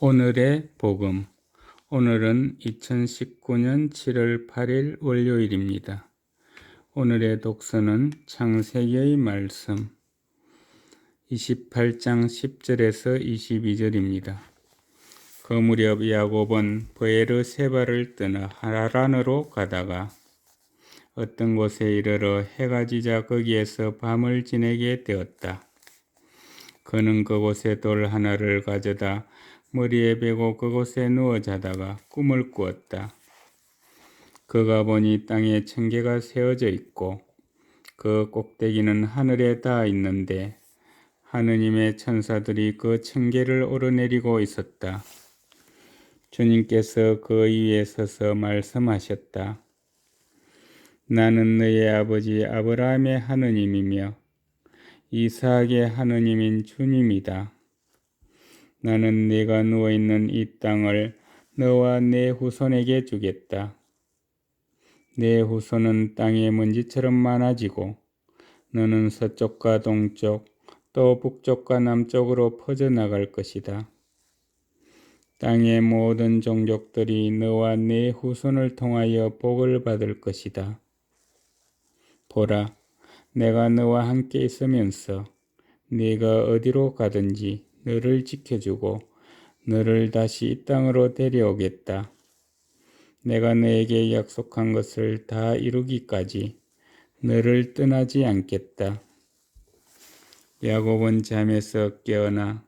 오늘의 복음. 오늘은 2019년 7월 8일 월요일입니다. 오늘의 독서는 창세기의 말씀 28장 10절에서 22절입니다. 그 무렵 야곱은 베르 세바를 떠나 하란으로 가다가 어떤 곳에 이르러 해가 지자 거기에서 밤을 지내게 되었다. 그는 그곳에 돌 하나를 가져다 머리에 베고 그곳에 누워 자다가 꿈을 꾸었다. 그가 보니 땅에 청개가 세워져 있고 그 꼭대기는 하늘에 닿아 있는데 하느님의 천사들이 그 청개를 오르내리고 있었다. 주님께서 그 위에 서서 말씀하셨다. 나는 너의 아버지 아브라함의 하느님이며 이삭의 하느님인 주님이다. 나는 네가 누워 있는 이 땅을 너와 내 후손에게 주겠다. 내 후손은 땅의 먼지처럼 많아지고 너는 서쪽과 동쪽 또 북쪽과 남쪽으로 퍼져 나갈 것이다. 땅의 모든 종족들이 너와 네 후손을 통하여 복을 받을 것이다. 보라, 내가 너와 함께 있으면서 네가 어디로 가든지 너를 지켜주고 너를 다시 이 땅으로 데려오겠다. 내가 너에게 약속한 것을 다 이루기까지 너를 떠나지 않겠다. 야곱은 잠에서 깨어나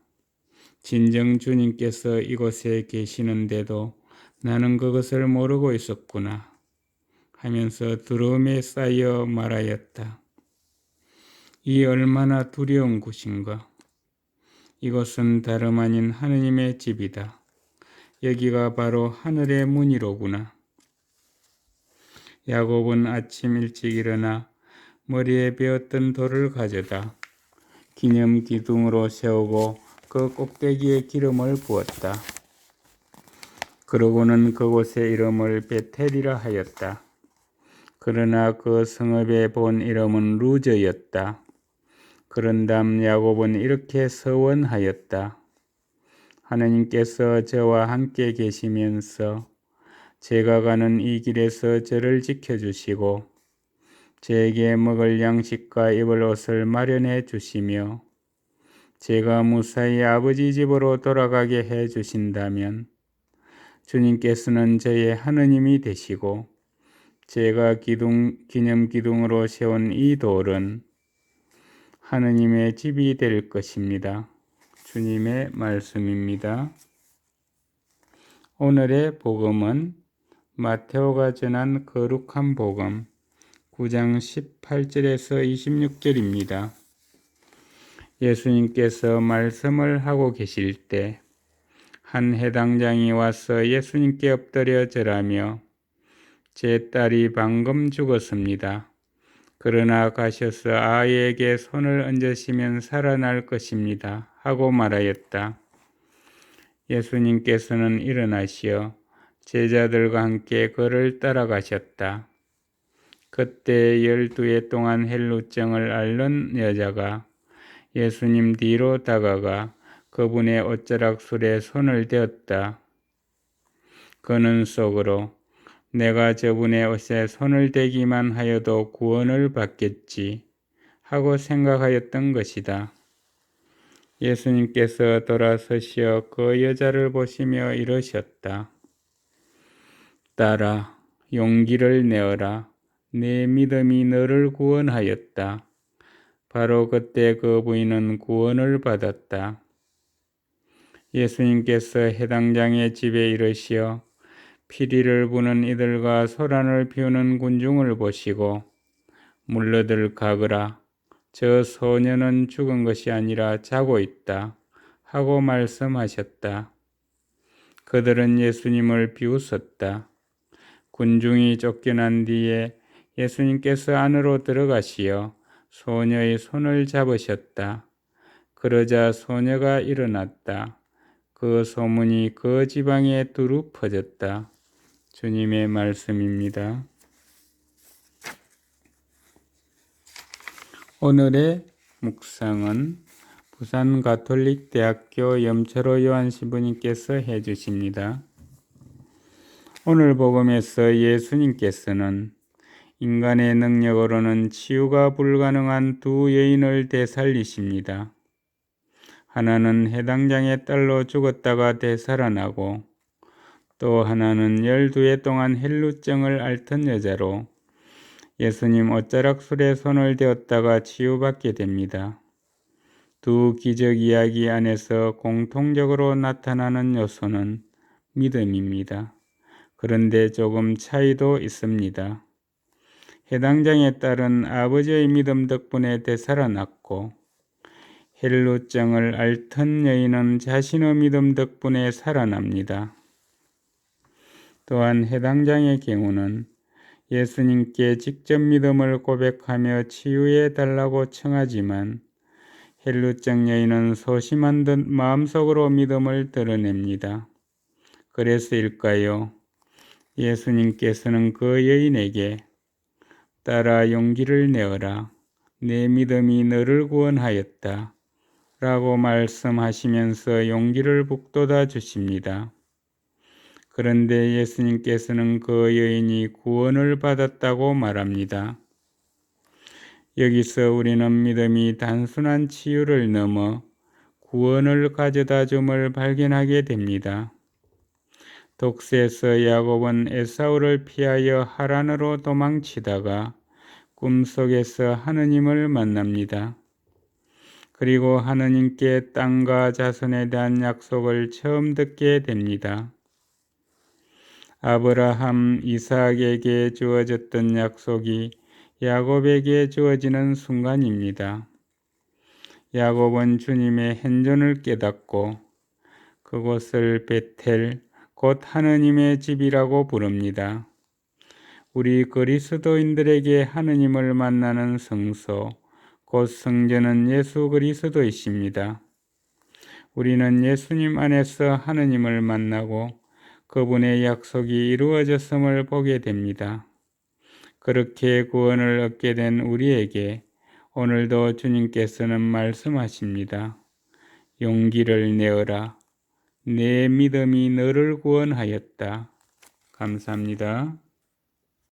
진정 주님께서 이곳에 계시는데도 나는 그것을 모르고 있었구나 하면서 두려움에 쌓여 말하였다. 이 얼마나 두려운 곳인가. 이것은 다름 아닌 하느님의 집이다. 여기가 바로 하늘의 문이로구나. 야곱은 아침 일찍 일어나 머리에 베었던 돌을 가져다 기념 기둥으로 세우고 그 꼭대기에 기름을 부었다. 그러고는 그곳의 이름을 베텔이라 하였다. 그러나 그 성읍의 본 이름은 루저였다. 그런 다음 야곱은 이렇게 서원하였다. 하느님께서 저와 함께 계시면서 제가 가는 이 길에서 저를 지켜주시고 제게 먹을 양식과 입을 옷을 마련해 주시며 제가 무사히 아버지 집으로 돌아가게 해 주신다면 주님께서는 저의 하느님이 되시고 제가 기둥, 기념 기둥으로 세운 이 돌은 하느님의 집이 될 것입니다. 주님의 말씀입니다. 오늘의 복음은 마테오가 전한 거룩한 복음 9장 18절에서 26절입니다. 예수님께서 말씀을 하고 계실 때 한 해당장이 와서 예수님께 엎드려 절하며 제 딸이 방금 죽었습니다. 그러나 가셔서 아이에게 손을 얹으시면 살아날 것입니다. 하고 말하였다. 예수님께서는 일어나시어 제자들과 함께 그를 따라가셨다. 그때 열두 해 동안 헬루증을 앓는 여자가 예수님 뒤로 다가가 그분의 옷자락술에 손을 대었다. 그는 속으로 내가 저분의 옷에 손을 대기만 하여도 구원을 받겠지 하고 생각하였던 것이다. 예수님께서 돌아서시어 그 여자를 보시며 이러셨다. 딸아, 용기를 내어라. 내 믿음이 너를 구원하였다. 바로 그때 그 부인은 구원을 받았다. 예수님께서 해당장의 집에 이르시어 피리를 부는 이들과 소란을 피우는 군중을 보시고 물러들 가거라. 저 소녀는 죽은 것이 아니라 자고 있다. 하고 말씀하셨다. 그들은 예수님을 비웃었다. 군중이 쫓겨난 뒤에 예수님께서 안으로 들어가시어 소녀의 손을 잡으셨다. 그러자 소녀가 일어났다. 그 소문이 그 지방에 두루 퍼졌다. 주님의 말씀입니다. 오늘의 묵상은 부산 가톨릭 대학교 염철호 요한 신부님께서 해 주십니다. 오늘 복음에서 예수님께서는 인간의 능력으로는 치유가 불가능한 두 여인을 되살리십니다. 하나는 해당장의 딸로 죽었다가 되살아나고 또 하나는 열두 해 동안 헬루증을 앓던 여자로 예수님 옷자락술에 손을 대었다가 치유받게 됩니다. 두 기적 이야기 안에서 공통적으로 나타나는 요소는 믿음입니다. 그런데 조금 차이도 있습니다. 해당장에 따른 아버지의 믿음 덕분에 되살아났고 헬루증을 앓던 여인은 자신의 믿음 덕분에 살아납니다. 또한 해당장의 경우는 예수님께 직접 믿음을 고백하며 치유해 달라고 청하지만 헬루증 여인은 소심한 듯 마음속으로 믿음을 드러냅니다. 그래서일까요? 예수님께서는 그 여인에게 따라 용기를 내어라. 내 믿음이 너를 구원하였다. 라고 말씀하시면서 용기를 북돋아 주십니다. 그런데 예수님께서는 그 여인이 구원을 받았다고 말합니다. 여기서 우리는 믿음이 단순한 치유를 넘어 구원을 가져다 줌을 발견하게 됩니다. 독세에서 야곱은 에사우를 피하여 하란으로 도망치다가 꿈속에서 하느님을 만납니다. 그리고 하느님께 땅과 자손에 대한 약속을 처음 듣게 됩니다. 아브라함, 이삭에게 주어졌던 약속이 야곱에게 주어지는 순간입니다. 야곱은 주님의 hen존을 깨닫고 그곳을 베텔, 곧 하느님의 집이라고 부릅니다. 우리 그리스도인들에게 하느님을 만나는 성소, 곧 성전은 예수 그리스도이십니다. 우리는 예수님 안에서 하느님을 만나고 그분의 약속이 이루어졌음을 보게 됩니다. 그렇게 구원을 얻게 된 우리에게 오늘도 주님께서는 말씀하십니다. 용기를 내어라. 내 믿음이 너를 구원하였다. 감사합니다.